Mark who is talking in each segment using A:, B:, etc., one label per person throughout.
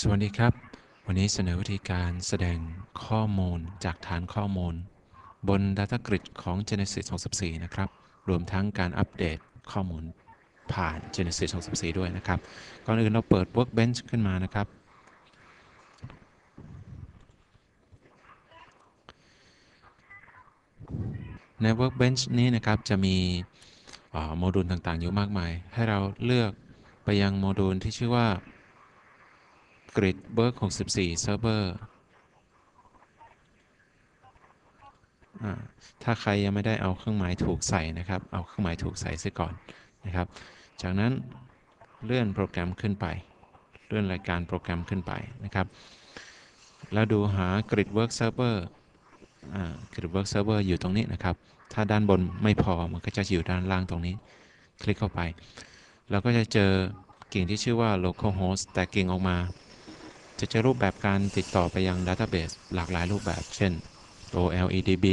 A: สวัสดีครับ วันนี้เสนอวิธีการแสดงข้อมูลจากฐานข้อมูล บน Data Grid ของ Genesis 64 นะครับ รวมทั้งการอัปเดตข้อมูลผ่าน Genesis 64 ด้วยนะครับ ก่อนอื่นเราเปิด Workbench ขึ้นมานะครับ ใน Workbench นี้นะครับจะมีโมดูลต่างๆ อยู่มากมาย ให้เราเลือกไปยังโมดูลที่ชื่อว่า Grid Work 64 Server อ่าถ้าใครยังไม่ได้เอาเครื่องหมายถูกใส่นะครับ เอาเครื่องหมายถูกใส่ซะก่อนนะครับ จากนั้นเลื่อนโปรแกรมขึ้นไป เลื่อนรายการโปรแกรมขึ้นไปนะครับ แล้วดูหา Grid Work Server อ่า Grid Work Server อยู่ตรงนี้นะครับ ถ้าด้านบนไม่พอมันก็จะอยู่ด้านล่างตรงนี้ คลิกเข้าไป เราก็จะเจอกิ่งที่ชื่อว่า localhost แต่กิ่งออกมา จะเจอรูปแบบการติดต่อไปยัง Database หลากหลายรูปแบบ เช่น OLEDB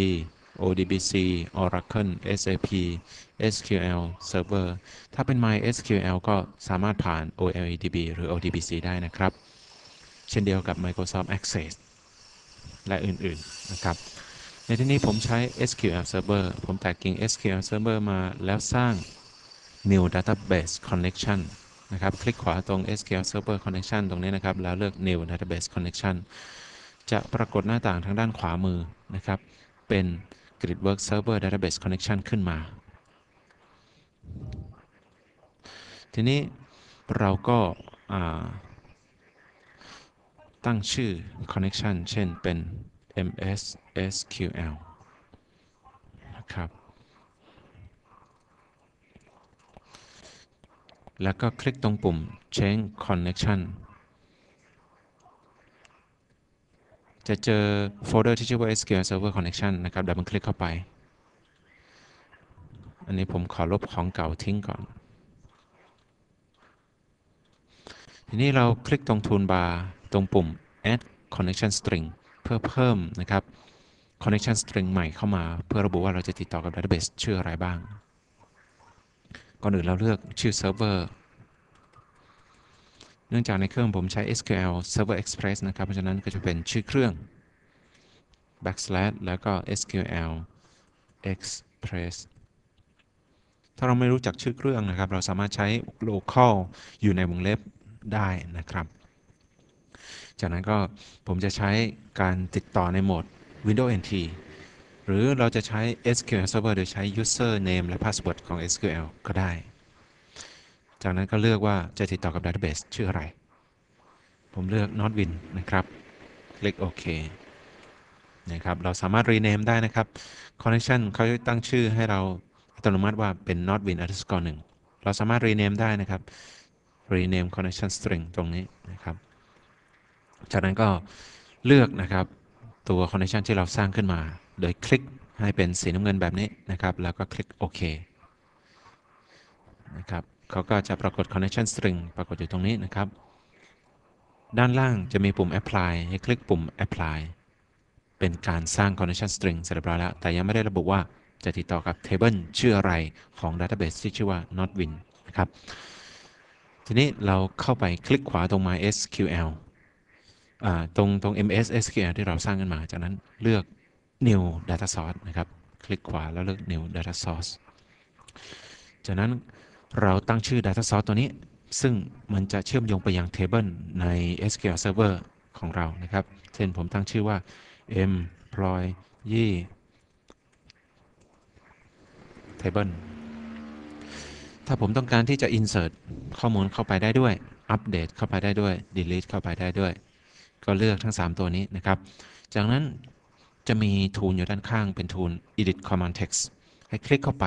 A: ODBC Oracle SAP SQL Server ถ้าเป็น MySQL ก็สามารถผ่าน OLEDB หรือ ODBC ได้นะครับ เช่นเดียวกับ Microsoft Access และอื่นๆนะครับ ในที่นี้ผมใช้ SQL Server ผมแตกกิ่ง SQL Server มาแล้วสร้าง New Database Connection นะครับคลิกขวาตรง SQL Server Connection ตรงนี้นะครับ แล้วเลือก New Database Connection จะปรากฏหน้าต่างทางด้านขวามือนะครับ เป็น Gridwork Server Database Connection ขึ้นมา ทีนี้เราก็าตั้งชื่อ connection เช่นเป็น ms sql นะครับ แล้วก็คลิกตรงปุ่ม change connection จะเจอโฟลเดอร์ที่ชื่อว่า SQL Server Connection นะครับดับเบิลคลิกเข้าไป อันนี้ผมขอลบของเก่าทิ้งก่อน ทีนี้เราคลิกตรง Toolbar ตรงปุ่ม add connection string เพื่อเพิ่มนะครับ connection string ใหม่เข้ามา เพื่อระบุว่าเราจะติดต่อกับ database ชื่ออะไรบ้าง ก่อนอื่นเราเลือกชื่อ server เวอร์เนื่องจากในเครื่องผมใช้ SQL Server Express นะครับ เพราะฉะนั้นก็จะเป็นชื่อเครื่อง backslash แล้วก็ SQL Express ถ้าเราไม่รู้จักชื่อเครื่องนะครับ เราสามารถใช้ local อยู่ในวงเล็บได้นะครับ จากนั้นก็ผมจะใช้การติดต่อในโหมด Windows NT รือเราจะใช้ SQL Server โดยใช้ user name และ password ของ SQL ก็ได้ จากนั้นก็เลือกว่าจะติดต่อกับ Database ชื่ออะไร ผมเลือก Notwin นะครับ คลิกโอเคนะครับ เราสามารถ rename ได้นะครับ connection เขาจะตั้งชื่อให้เราอัตโนมัติว่าเป็น Notwin underscore 1เราสามารถ rename ได้นะครับ rename connection string ตรงนี้นะครับ จากนั้นก็เลือกนะครับตัว connection ที่เราสร้างขึ้นมา โดยคลิกให้เป็นสีน้ำเงินแบบนี้นะครับ แล้วก็คลิกโอเคนะครับเขาก็จะปรากฏ connection string ปรากฏอยู่ตรงนี้นะครับ ด้านล่างจะมีปุ่ม apply ให้คลิกปุ่ม apply เป็นการสร้าง connection string เสร็จเรียบร้อยแล้ว แต่ยังไม่ได้ระบุว่าจะติดต่อกับ table ชื่ออะไรของ database ที่ชื่อว่า notwin นะครับ ทีนี้เราเข้าไปคลิกขวาตรง MySQL ตรงตรง MS SQL ที่เราสร้างขึ้นมา จากนั้นเลือก new data source นะครับ คลิกขวาแล้วเลือก new data source จากนั้นเราตั้งชื่อ data source ตัวนี้ ซึ่งมันจะเชื่อมโยงไปยัง table ใน SQL Server ของเรานะครับ เช่นผมตั้งชื่อว่า employee table ถ้าผมต้องการที่จะ insert ข้อมูลเข้าไปได้ด้วยอัปเดตเข้าไปได้ด้วย delete เข้าไปได้ด้วย ก็เลือกทั้ง 3 ตัวนี้นะครับ จากนั้น จะมีทูลอยู่ด้านข้างเป็นทูล edit command text ให้คลิกเข้าไป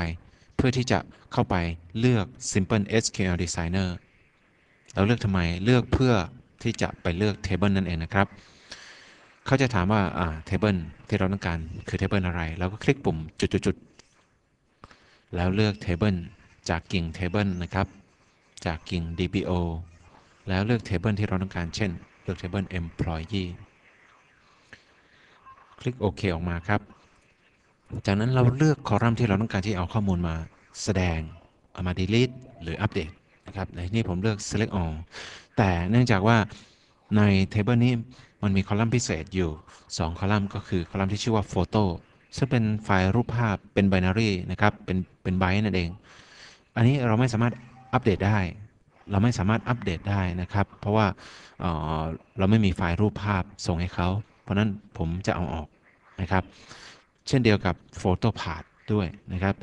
A: เพื่อที่จะเข้าไปเลือก simple SQL designer เราเลือกทำไมเลือกเพื่อที่จะไปเลือก table นั่นเองนะครับ เขาจะถามว่า อ่า table ที่เราต้องการคือ table อะไร เราก็คลิกปุ่มจุดๆแล้วเลือก table จากกิ่ง table นะครับ จากกิ่ง DBO แล้วเลือก table ที่เราต้องการ เช่น เลือก table employee ลิกโอเคออกมาครับ จากนั้นเราเลือกคอลัมน์ที่เราต้องการที่เอาข้อมูลมาแสดงเอามา delete หรืออัปเดตนะครับในที่นี้ผมเลือก select all แต่เนื่องจากว่าใน Table นี้มันมีคอลัมน์พิเศษอยู่ 2 คอลัมน์ก็คือคอลัมน์ที่ชื่อว่า Photo ซึ่งเป็นไฟล์รูปภาพเป็น binary นะครับ เป็นเป็นไบต์นั่นเอง อันนี้เราไม่สามารถอัปเดตได้ เราไม่สามารถอัปเดตได้นะครับ เพราะว่าเออเราไม่มีไฟล์รูปภาพส่งให้เขา เพราะนั้นผมจะเอาออก นะครับ เช่นเดียวกับ Photo p a t ด้วยนะครับ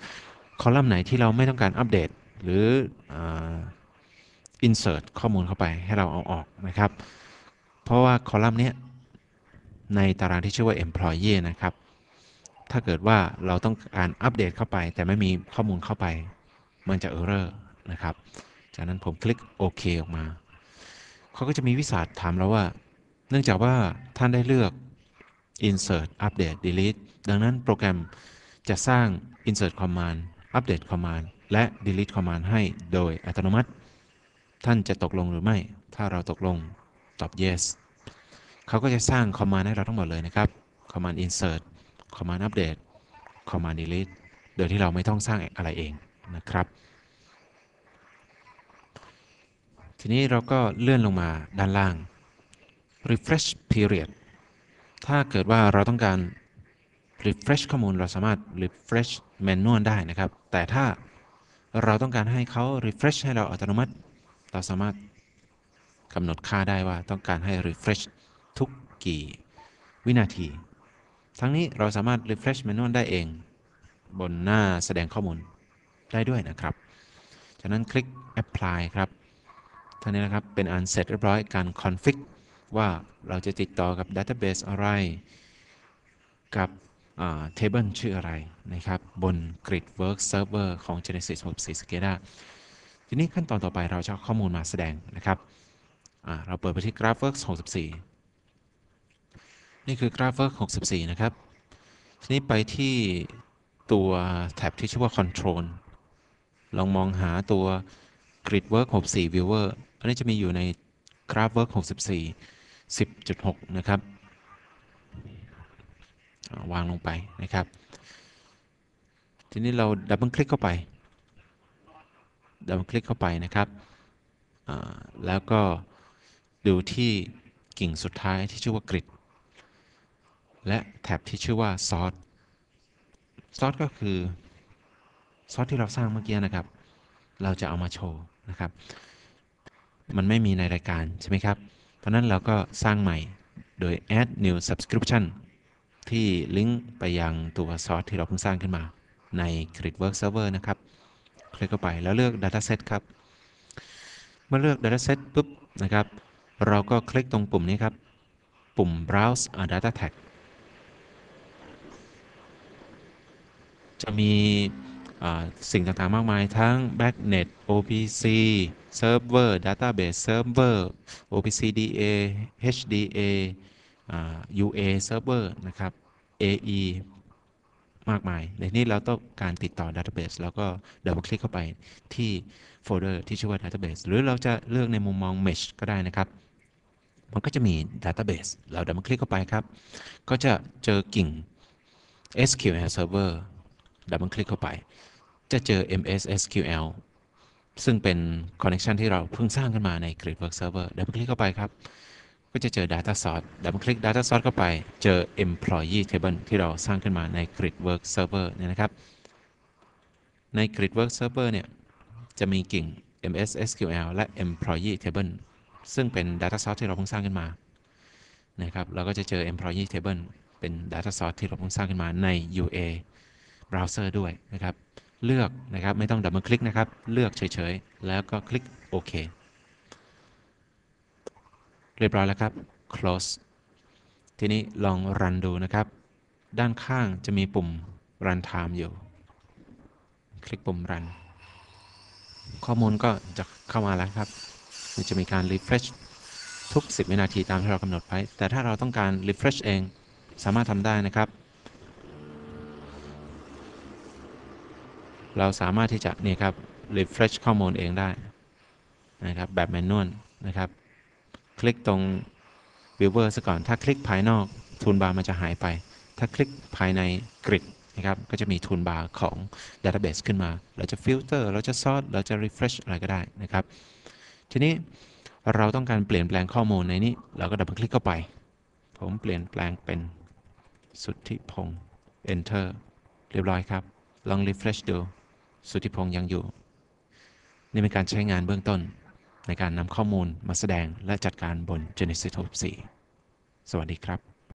A: คอลัมน์ไหนที่เราไม่ต้องการอัปเดต หรืออ่อ insert ข้อมูลเข้าไปให้เราเอาออกนะครับ เพราะว่าคอลัมน์เนี้ยในตารางที่ชื่อว่า employee นะครับ ถ้าเกิดว่าเราต้องการอัปเดตเข้าไป แต่ไม่มีข้อมูลเข้าไป มันจะ error นะครับ จากนั้นผมคลิกโอเคออกมา เขาก็จะมีวิสัชถามเราว่า เนื่องจากว่าท่านได้เลือก insert update delete ดังนั้นโปรแกรมจะสร้าง insert command update command และ delete command ให้โดยอัตโนมัติ ท่านจะตกลงหรือไม่ ถ้าเราตกลงตอบ yes เขาก็จะสร้าง command ให้เราทั้งหมดเลยนะครับ command insert command update command delete โดยที่เราไม่ต้องสร้างอะไรเองนะครับ ทีนี้เราก็เลื่อนลงมาด้านล่าง refresh period ถ้าเกิดว่าเราต้องการ refresh ข้อมูลเราสามารถ refresh manual ได้นะครับ แต่ถ้าเราต้องการให้เขา refresh ให้เราอัตโนมัติ เราสามารถกำหนดค่าได้ว่าต้องการให้ refresh ทุกกี่วินาที ทั้งนี้เราสามารถ refresh manual ได้เอง บนหน้าแสดงข้อมูลได้ด้วยนะครับ จากนั้นคลิก apply ครับท่านี้นะครับเป็นอันเสร็จเรียบร้อยการ config ว่าเราจะติดต่อกับ database อะไร กับอ่า table ชื่ออะไรนะครับ บน Gridwork Server ของ Genesis 64 SCADA ทีนี้ขั้นตอนต่อไปเราจะเอาข้อมูลมาแสดงนะครับ เราเปิดไปที่ GraphWorks 64 นี่คือ GraphWorks 64 นะครับ ทีนี้ไปที่ตัวแท็บที่ชื่อว่า Control ลองมองหาตัว Gridwork 64 Viewer อันนี้จะมีอยู่ใน GraphWork 64 10.6 นะครับ วางลงไปนะครับ ทีนี้เราดับเบิลคลิกเข้าไป ดับเบิลคลิกเข้าไปนะครับ แล้วก็ดูที่กิ่งสุดท้ายที่ชื่อว่า Grid และแท็บที่ชื่อว่า Source Source ก็คือซอสที่เราสร้างเมื่อกี้นะครับ เราจะเอามาโชว์นะครับ มันไม่มีในรายการใช่ไหมครับ เพราะนั้นเราก็สร้างใหม่โดย add new subscription ที่ลิงก์ไปยังตัวซอสที่เราเพิ่งสร้างขึ้นมาใน Gridwork Server นะครับ คลิกเข้าไปแล้วเลือก Dataset ครับ เมื่อเลือก Dataset ปุ๊บนะครับ เราก็คลิกตรงปุ่มนี้ครับ ปุ่ม browse a data tag จะมี สิ่งต่างๆมากมาย ทั้ง backnet OPC server database server OPC DA HDA UA server นะครับ AE มากมาย ในนี้เราต้องการติดต่อ database แล้วก็ดับเบิลคลิกเข้าไปที่โฟลเดอร์ที่ชื่อว่า database หรือเราจะเลือกในมุมมอง mesh ก็ได้นะครับ มันก็จะมี database เราดับเบิลคลิกเข้าไปครับ ก็จะเจอกิ่ง SQL server ดับเบิลคลิกเข้าไป จะเจอ MS SQL ซึ่งเป็น connection ที่เราเพิ่งสร้างขึ้นมาใน Gridwork Server ดับเบิลคลิกเข้าไปครับ ก็จะเจอ Data Source ดับเบิลคลิก Data Source เข้าไป เจอ Employee Table ที่เราสร้างขึ้นมาใน Gridwork Server เนี่ยนะครับ ใน Gridwork Server เนี่ย จะมีกิ่ง MS SQL และ Employee Table ซึ่งเป็น Data Source ที่เราเพิ่งสร้างขึ้นมา นะครับ เราก็จะเจอ Employee Table เป็น Data Source ที่เราเพิ่งสร้างขึ้นมาใน UA Browser ด้วยนะครับ เลือกนะครับ ไม่ต้องดับเบิลคลิกนะครับ เลือกเฉยๆ แล้วก็คลิกโอเคเรียบร้อยแล้วครับ close ทีนี้ลองรันดูนะครับ ด้านข้างจะมีปุ่ม run time อยู่ คลิกปุ่ม run ข้อมูลก็จะเข้ามาแล้วครับ มันจะมีการ refresh ทุก 10 วินาทีตามที่เรากำหนดไว้ แต่ถ้าเราต้องการ refresh เอง สามารถทำได้นะครับ เราสามารถที่จะนี่ครับ refresh ข้อมูลเองได้นะครับแบบแมนนวลนะครับ คลิกตรง viewer ซะก่อน ถ้าคลิกภายนอกทูลบาร์มันจะหายไป ถ้าคลิกภายใน grid นะครับ ก็จะมีทูลบาร์ของ database ขึ้นมา เราจะ filter เราจะ sort เราจะ refresh อะไรก็ได้นะครับ ทีนี้เราต้องการเปลี่ยนแปลงข้อมูลในนี้ เราก็ดับเบิลคลิกเข้าไป ผมเปลี่ยนแปลงเป็นสุทธิพงศ์ enter เรียบร้อยครับ ลอง refresh ดู สุทธิพงศ์ยังอยู่ นี่เป็นการใช้งานเบื้องต้น ในการนำข้อมูลมาแสดงและจัดการบน Genesis 64 สวัสดีครับ